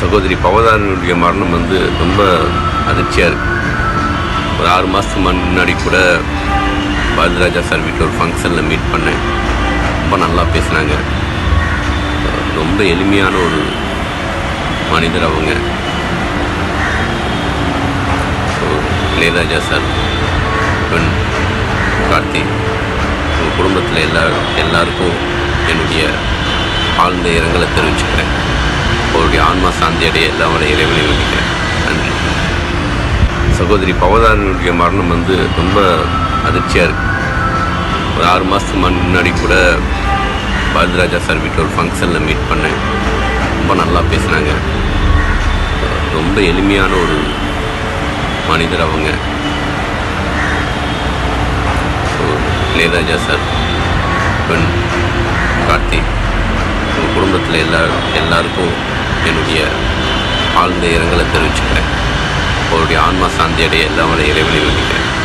சகோதரி பவதாரனுடைய மரணம் வந்து ரொம்ப அதிர்ச்சியாக இருக்குது ஒரு ஆறு மாதத்துக்கு முன்னாடி கூட பாரதிராஜா சார் வீட்டில் ஒரு ஃபங்க்ஷனில் மீட் பண்ணேன். ரொம்ப நல்லா பேசினாங்க. ரொம்ப எளிமையான ஒரு மனிதர் அவங்க. ஸோ இளையராஜா சார் பெண் கார்த்தி உங்கள் குடும்பத்தில் எல்லா எல்லாருக்கும் என்னுடைய ஆழ்ந்த இரங்கலை தெரிவிச்சுக்கிறேன். அவருடைய ஆன்மா சாந்தி அடைய எல்லாரோட இறைவனை வேண்டிக்கிறேன். நன்றி. சகோதரி பவதாரனுடைய மரணம் வந்து ரொம்ப அதிர்ச்சியாக இருக்குது ஒரு ஆறு மாதத்துக்கு முன்னாடி கூட பாரதிராஜா சார் வீட்டில் ஒரு ஃபங்க்ஷனில் மீட் பண்ணேன். ரொம்ப நல்லா பேசினாங்க. ரொம்ப எளிமையான ஒரு மனிதர் அவங்க. ஸோ இளையராஜா சார் பெண் கார்த்தி உங்கள் குடும்பத்தில் எல்லா எல்லாருக்கும் என்னுடைய ஆழ்ந்த இரங்கலை தெரிவிச்சுக்கிறேன். அவருடைய ஆன்மா சாந்தி அடைய எல்லாரோட இறைவனை வேண்டிக்கிறேன்.